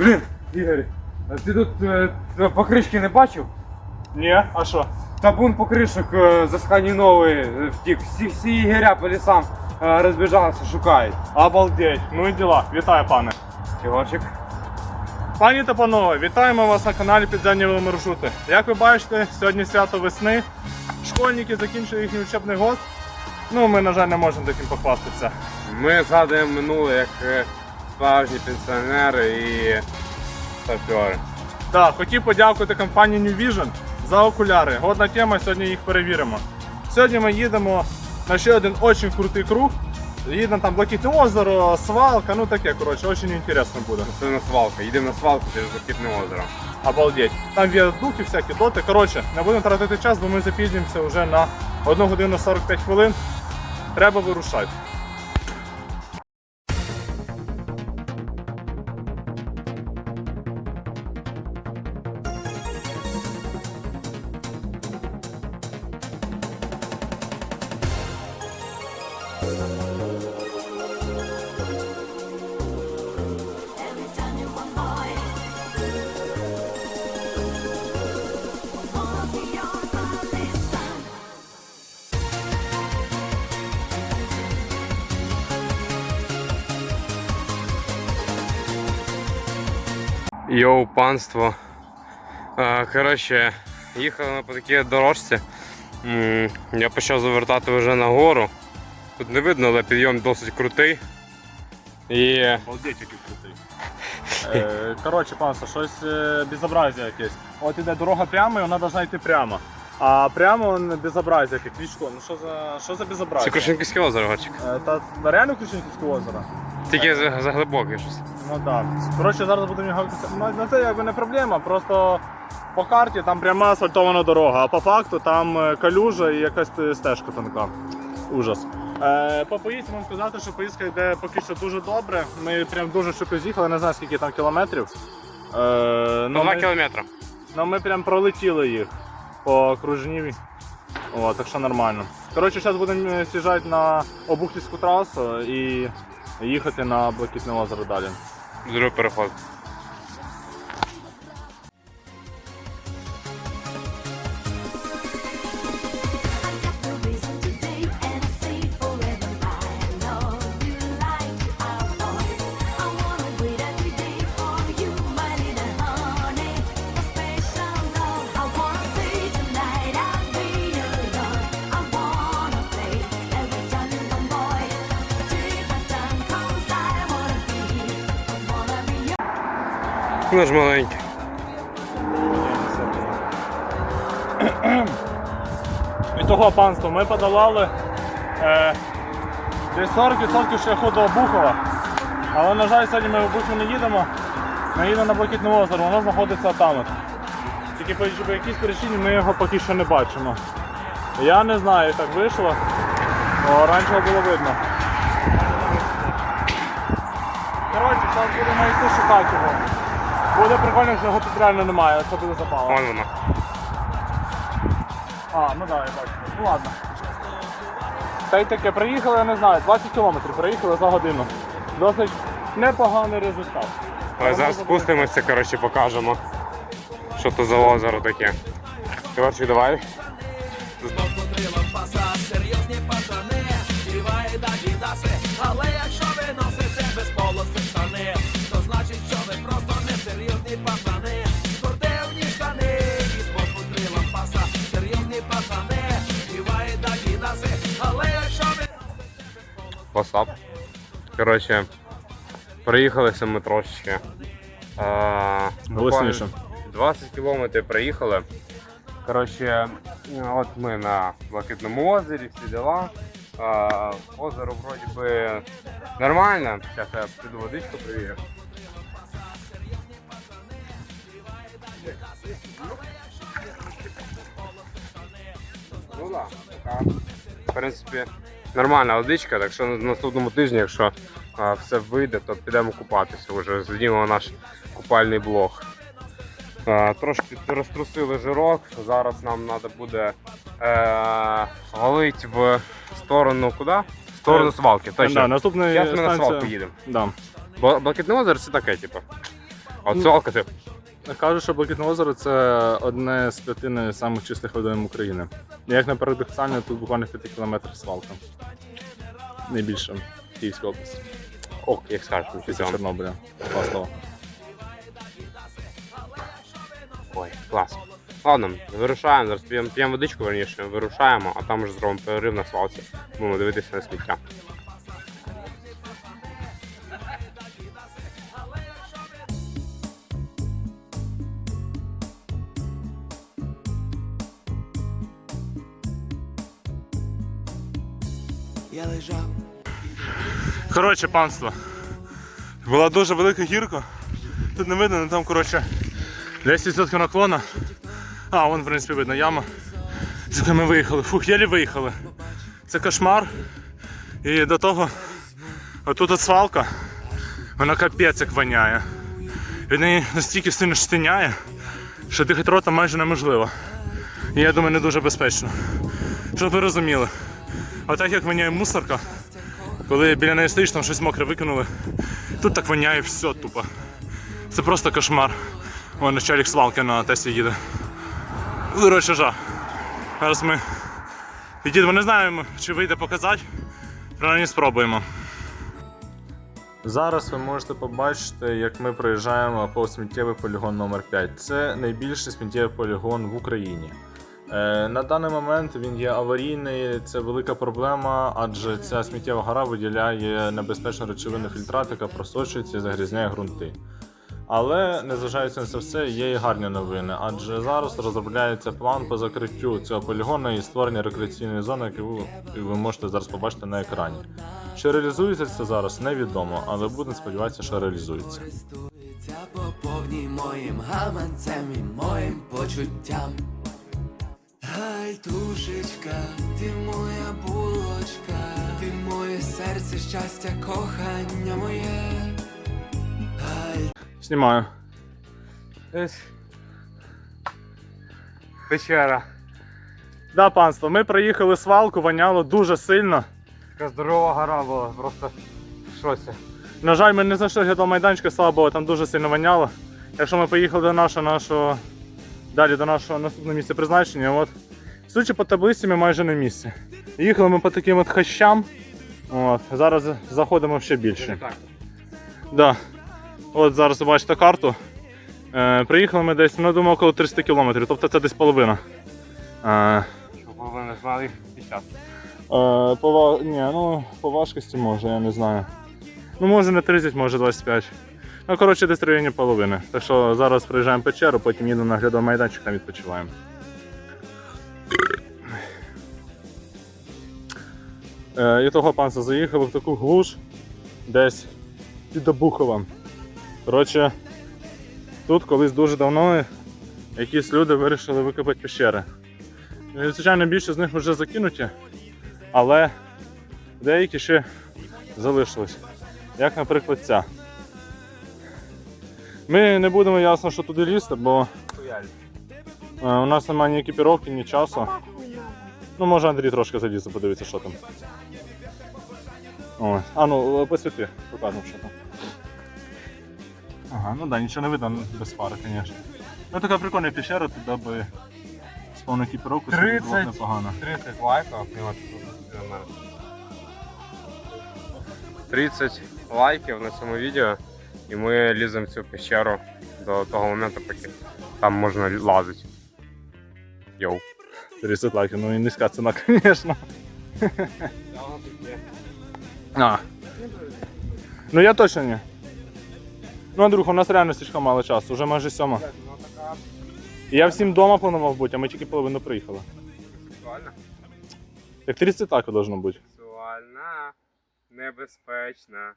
Блін, Ігор, а ти тут е, покришки не бачив? Ні, а що? Табун покришок е, засканінований е, втік. Всі, всі ігоря по лісам е, розбіжалися, шукають. Обалдеть. Ну і діла. Вітаю, пане. Ігорчик. Пані та панове, вітаємо вас на каналі Підземні маршрути. Як ви бачите, сьогодні свято весни. Школьники закінчили їхній учебний год. Ну, ми, на жаль, не можемо таким похвастатися. Ми згадуємо минуле як е, справжні пенсіонери і сапери. Так, хотів подякувати компанії New Vision за окуляри. Годна тема, сьогодні їх перевіримо. Сьогодні ми їдемо на ще один дуже крутий круг. Їдемо там Блакитне озеро, свалка, ну таке, коротше, дуже інтересно буде. Це на свалку. Їдемо на свалку через Блакитне озеро. Обалдеть. Там віадуки, всякі доти. Коротше, не будемо тратити час, бо ми запізнімося вже на 1 годину 45 хвилин. Треба вирушати. Йоу, панство. Е, Коротше, їхали ми по такій дорожці. Я почав завертати вже на гору. Тут не видно, але підйом досить крутий. І Обалдеть, який крутий. Е, коротше, панство, щось е, безобразие якесь. От іде дорога прямо, і вона повинна йти прямо. А прямо он безобразие, яке клічко. Ну що за що за це безобразие? Крушенківське озеро, Горчик. Е, Та реально Крушенківське озеро? Тільки за, за глибоке щось. Ну так. Коротше, зараз будемо його. Ну, ну, це якби не проблема, просто по карті там пряма асфальтована дорога, а по факту там е, калюжа і якась е, стежка тонка. Ужас. Е, по поїздці можу сказати, що поїздка йде поки що дуже добре. Ми прям дуже швидко з'їхали, не знаю скільки там кілометрів. Е, Ну, ну, два ми, кілометри. ну, ми прям пролетіли їх по кружніві. О, так що нормально. Коротше, зараз будемо сіжати на Обухтівську трасу і їхати на Блакитне озеро далі. Другий переход. Ну ж. Від того панства ми подолали е, десь 40% шляху до Обухова. Але, на жаль, сьогодні ми в Обухів не їдемо. Ми їдемо на Блакитне озеро, воно знаходиться там. Тільки по по якійсь причині ми його поки що не бачимо. Я не знаю, так вийшло. О, раніше було видно. Коротше, зараз будемо йти шукати його. Буде прикольно, що його тут реально немає, це буде запало. Вон воно. А, ну да, я бачу. Ну ладно. Та й таке, приїхали, я не знаю, 20 кілометрів приїхали за годину. Досить непоганий результат. Але зараз спустимося, коротше, покажемо, що то за озеро таке. Коротше, давай. Серйозні пацани, співає да даси, Васап. Коротше, проїхалися ми трошечки. Голосніше. 20 кілометрів проїхали. Коротше, от ми на Блакитному озері, всі діла. Е, озеро вроді би нормально. Зараз я піду водичку перевірю. Ну так, така, в принципі, нормальна водичка, так що на наступному тижні, якщо а, все вийде, то підемо купатися вже. Знімемо наш купальний блог. А, трошки розтрусили жирок. Зараз нам треба буде е, валити в сторону куди? В сторону свалки. Да, Точно. наступна Зараз ми на станція- свалку їдемо. Да. Бо Блакитне озеро це таке, типу. А от свалка це Кажуть, що Блакитне озеро це одне з п'яти найсамих чистих водойм України. Як не парадоксально, тут буквально 5 кілометрів свалка. Найбільше в Київській області. ок, як скажеш, Після Чорнобиля. Два слова. Ой, клас. Ладно, вирушаємо, зараз п'ємо п'ємо водичку, верніше, вирушаємо, а там вже зробимо перерив на свалці. Будемо дивитися на сміття. Коротше, панство. Була дуже велика гірка. Тут не видно, але там, коротше, 10% наклона. А, вон, в принципі, видно яма. З якої ми виїхали. Фух, єлі виїхали. Це кошмар. І до того, отут от свалка, вона капець як воняє. Від неї настільки сильно штиняє, що дихати ротом майже неможливо. І я думаю, не дуже безпечно. Щоб ви розуміли. А так як воняє мусорка, коли біля неї стоїш, там щось мокре викинули. Тут так воняє все тупо. Це просто кошмар. Вон начальник свалки на Тесі їде. Коротше, жах. Зараз ми підійдемо, не знаємо, чи вийде показати. Принаймні спробуємо. Зараз ви можете побачити, як ми проїжджаємо по сміттєвий полігон номер 5 Це найбільший сміттєвий полігон в Україні. Е, На даний момент він є аварійний, це велика проблема, адже ця сміттєва гора виділяє небезпечну речовину фільтрат, яка просочується і загрізняє ґрунти. Але незважаючи на це все, є і гарні новини, адже зараз розробляється план по закриттю цього полігону і створення рекреаційної зони, яку ви, можете зараз побачити на екрані. Чи реалізується це зараз, невідомо, але будемо сподіватися, що реалізується. По повній моїм гаманцем і моїм почуттям. Гальтушечка, ти моя булочка, ти моє серце, щастя, кохання моє. Галь... Знімаю. Печера. Да, панство, ми проїхали свалку, воняло дуже сильно. Така здорова гора була, просто в шоці. На жаль, ми не знайшли глядал майданчика, слава Богу, там дуже сильно воняло. Якщо ми поїхали до нашого, нашого далі до нашого наступного місця призначення, от, судячи по таблиці, ми майже на місці. Їхали ми по таким от хащам. От, зараз заходимо ще більше. Да. От зараз ви бачите карту. Е, приїхали ми десь, ну думаю, около 300 кілометрів, тобто це десь половина. Е, ви знали 50. Е, по, ні, ну, по важкості може, я не знаю. Ну, може не 30, може 25. Ну, коротше, десь в районі половини. Так що зараз приїжджаємо печеру, потім їдемо на глядовий майданчик, там відпочиваємо. Е, і того панца заїхали в таку глуш десь під Обуховом. Коротше, тут колись дуже давно якісь люди вирішили викопати пещери. І, звичайно, більше з них вже закинуті, але деякі ще залишились. Як, наприклад, ця. Ми не будемо ясно, що туди лізти, бо е, у нас немає ні екіпіровки, ні часу. Ну, може Андрій трошки залізе, подивитися, що там. Ось. А ну, посвіти, покажемо, що там. Ага, ну да, нічого не видно без фари, звісно. Ну така прикольна пещера, туди би з повною екіпіровкою собі було б 30. непогано. 30 лайків, от тут 30 лайків на цьому відео, і ми ліземо в цю пещеру до того моменту, поки там можна лазити. Йоу. 30 лайків, ну і низька ціна, звісно. А. Ну я точно не. Ну, Андрюха, у нас реально слишком мало часу, вже майже сьома. Я всім вдома планував бути, а ми тільки половину приїхали. Сексуальна? Так 30 так і должно бути. Сексуальна, небезпечна,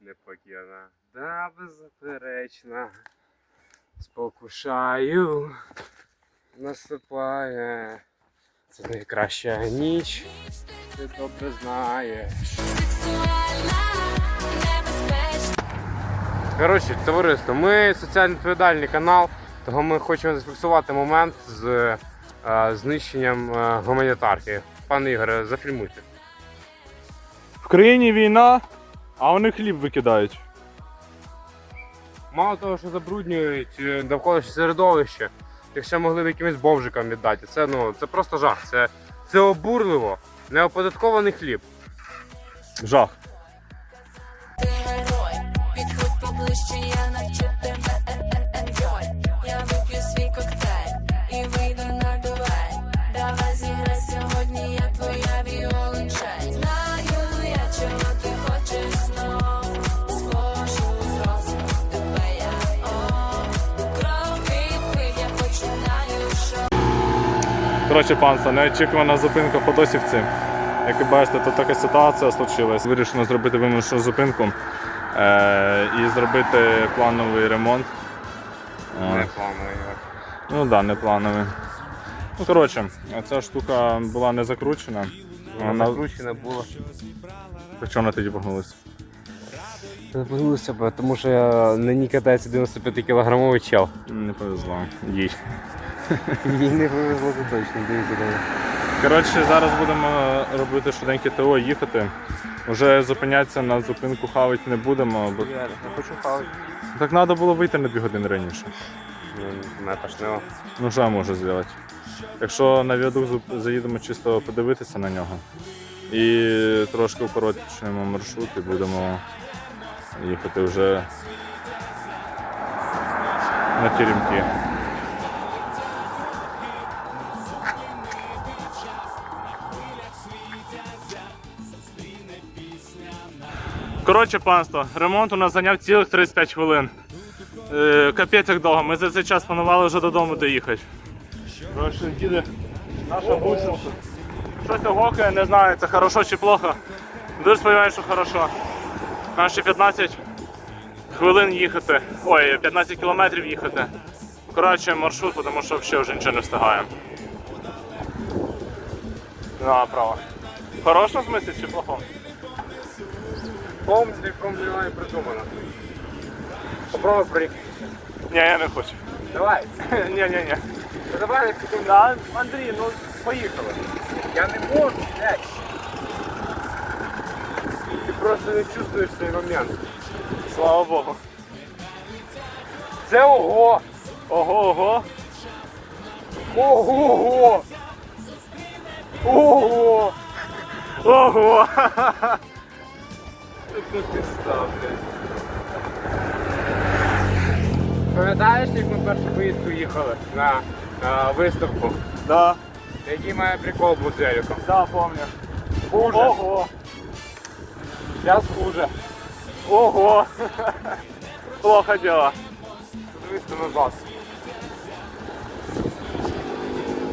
непокірна, да беззаперечна. Спокушаю, наступає. Це найкраща ніч, ти добре знаєш. Коротше, товариство, ми соціально відповідальний канал, того ми хочемо зафіксувати момент з е, знищенням е, гуманітарки. Пане Ігоре, зафільмуйте. В країні війна, а вони хліб викидають. мало того, що забруднюють е, середовище, їх ще могли б якимось бомжикам віддати. Це ну це просто жах. Це, це обурливо. Неоподаткований хліб. Жах. Коротше, панство, неочікувана зупинка по досівці. Як ви бачите, то така ситуація случилась. Вирішено зробити вимушену зупинку е- і зробити плановий ремонт. Не плановий. Ну так, да, не плановий. Ну, коротше, ця штука була не закручена. Вона... Закручене було. Чому вона тоді погнулася? Запнулося, бо тому що я на ній катається 95 кілограмовий чел. Не повезло. Їй. Їй не повезло це точно, дивіться. Коротше, зараз будемо робити швиденьке ТО, їхати. Вже зупинятися на зупинку хавати не будемо, бо Я хочу хавати. так треба було вийти на дві години раніше. Мене тошнило. Ну що я можу зробити? Якщо на віадук заїдемо чисто подивитися на нього і трошки укоротшуємо маршрут і будемо їхати вже на теремки. Коротше, панство, ремонт у нас зайняв цілих 35 хвилин. Е, капець як довго. Ми за цей час планували вже додому доїхати. Коротше, їде наша бусинка. Щось гокає, не знаю, це хорошо чи плохо. Дуже сподіваюся, що хорошо. Нам ще 15 хвилин їхати. Ой, 15 кілометрів їхати. Коротше, маршрут, тому що взагалі вже нічого не встигаємо. Направо. Хорошо в смысле чи плохо? Повністю комплімент придумано. Попробуй проїхати. Ні, я не хочу. Давай. Ні-ні-ні. Давай, секунду. Да, Андрій, ну поїхали. Я не можу, блядь. Ти просто не чувствуєш цей момент. Слава Богу. Це ого! Ого, ого. Ого! Ого! Це. Пам'ятаєш, як ми першу поїздку їхали на, на виставку? Да, Який має прикол був з Еріком? да, помню. Хуже. Ого! Зараз хуже. Ого! Плохо дело. Подивися назад.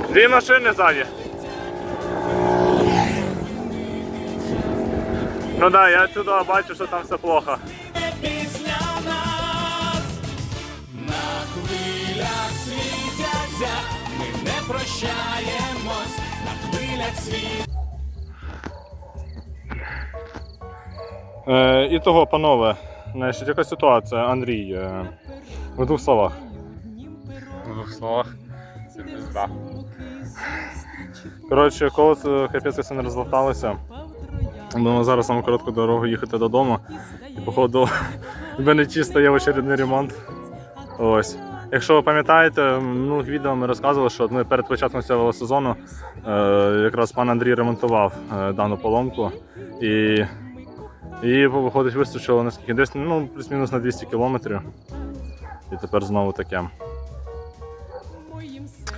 Дві машини ззаді. Ну да, я отсюда бачу, що там все плохо. Після нас на хвилях світяться, ми не прощаємось, на хвилях світ. Е, і того, панове, значить, яка ситуація, Андрій, е, в двох словах. В двох словах. Це пізда. Коротше, колесо капець все не розлаталося. Будемо зараз нам коротку дорогу їхати додому. І походу в мене чисто є очередний ремонт. Ось. Якщо ви пам'ятаєте, в минулих відео ми розказували, що ми перед початком цього сезону е, якраз пан Андрій ремонтував е, дану поломку. І, і виходить, вистачило наскільки десь ну, плюс-мінус на 200 кілометрів. І тепер знову таке.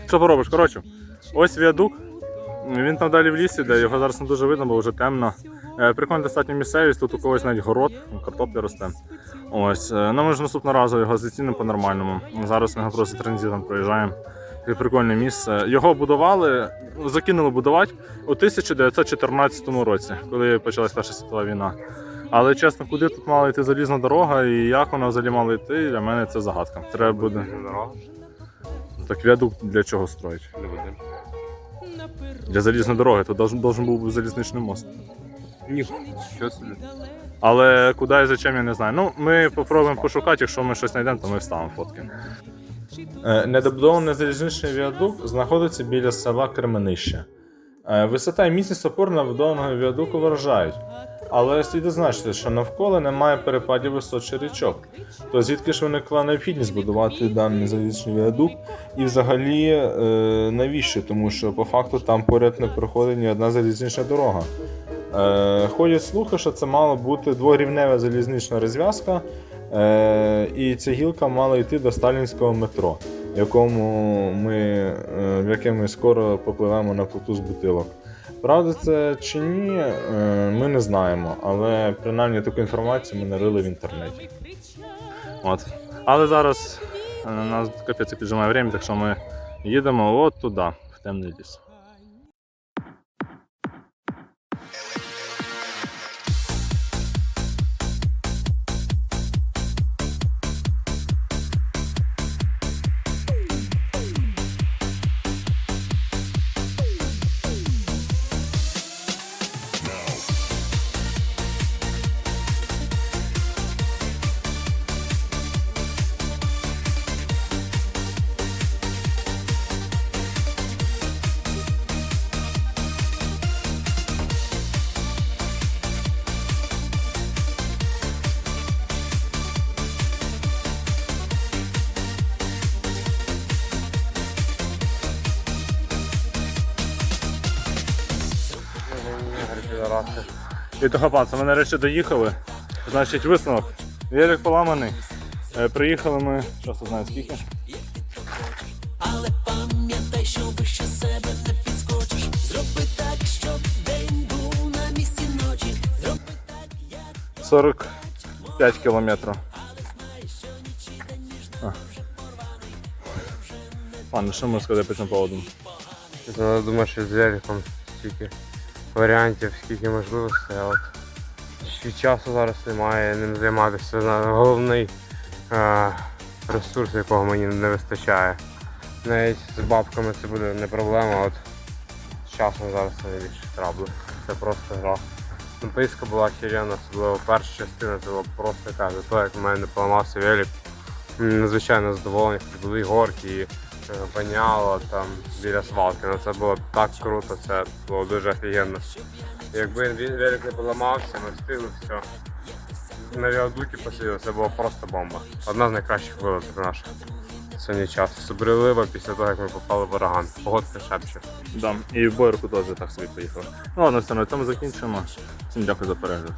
Що поробиш? Коротше, ось віадук. Він там далі в лісі, де його зараз не дуже видно, бо вже темно. Е, Прикольна достатньо місцевість, тут у когось навіть город, картопля росте. Ось, ну ми ж наступного разу його зацінимо по-нормальному. Зараз ми його просто транзитом проїжджаємо. Таке прикольне місце. Його будували, ну, закинули будувати у 1914 році, коли почалась Перша світова війна. Але чесно, куди тут мала йти залізна дорога і як вона взагалі мала йти, для мене це загадка. Треба буде. Так віадук для чого строїть? Для залізної дороги, то должен, був залізничний мост. Ні. Собі? Але куди і зачем я не знаю. Ну, ми спробуємо пошукати, якщо ми щось знайдемо, то ми вставимо фотки. Недобудований залізничний віадук знаходиться біля села Кременище. Е, Висота і міцність опор на будованого віадуку вражають. Але слід зазначити, що навколо немає перепадів висот чи річок. То звідки ж виникла необхідність будувати даний залізничний віадук? І взагалі е, навіщо? Тому що по факту там поряд не проходить ні одна залізнична дорога. Е, ходять слухи, що це мала бути дворівнева залізнична розв'язка, е, і ця гілка мала йти до сталінського метро, якому ми, е, в яке ми скоро попливемо на плоту з бутилок. Правда, це чи ні, ми не знаємо, але принаймні таку інформацію ми нарили в інтернеті. От. Але зараз е, нас капець піджимає время, так що ми їдемо от туди, в темний ліс. І того панца, ми нарешті доїхали. Значить, висновок. Велик поламаний. Е, Приїхали ми, не знаю скільки. Але пам'ятай, що вище себе не підскочиш. Зроби так, щоб день був на місці ночі. Зроби 45 кілометрів. Пане, що можна сказати по цьому поводу? Ну, думаю, що з великом стільки варіантів, скільки можливостей, а от ще часу зараз немає ним займатися. Головний е, ресурс, якого мені не вистачає. Навіть з бабками це буде не проблема, от з часом зараз найбільше траблю. Це просто гра. Ну, Поїздка була херена, особливо перша частина, це було просто яка. За те, як в мене поламався велик, надзвичайно задоволений, були горки і воняло там біля свалки. Ну це було так круто, це було дуже офігенно. Якби він велик не поламався, ми встигли все. На віадукі посиділи, це було просто бомба. Одна з найкращих вилазок наших. Сьогодні час. Особливо після того, як ми попали в ураган. Погодка шепче. Да. І в Бойорку теж так собі поїхали. Ну ладно, все, на цьому закінчимо. Всім дякую за перегляд.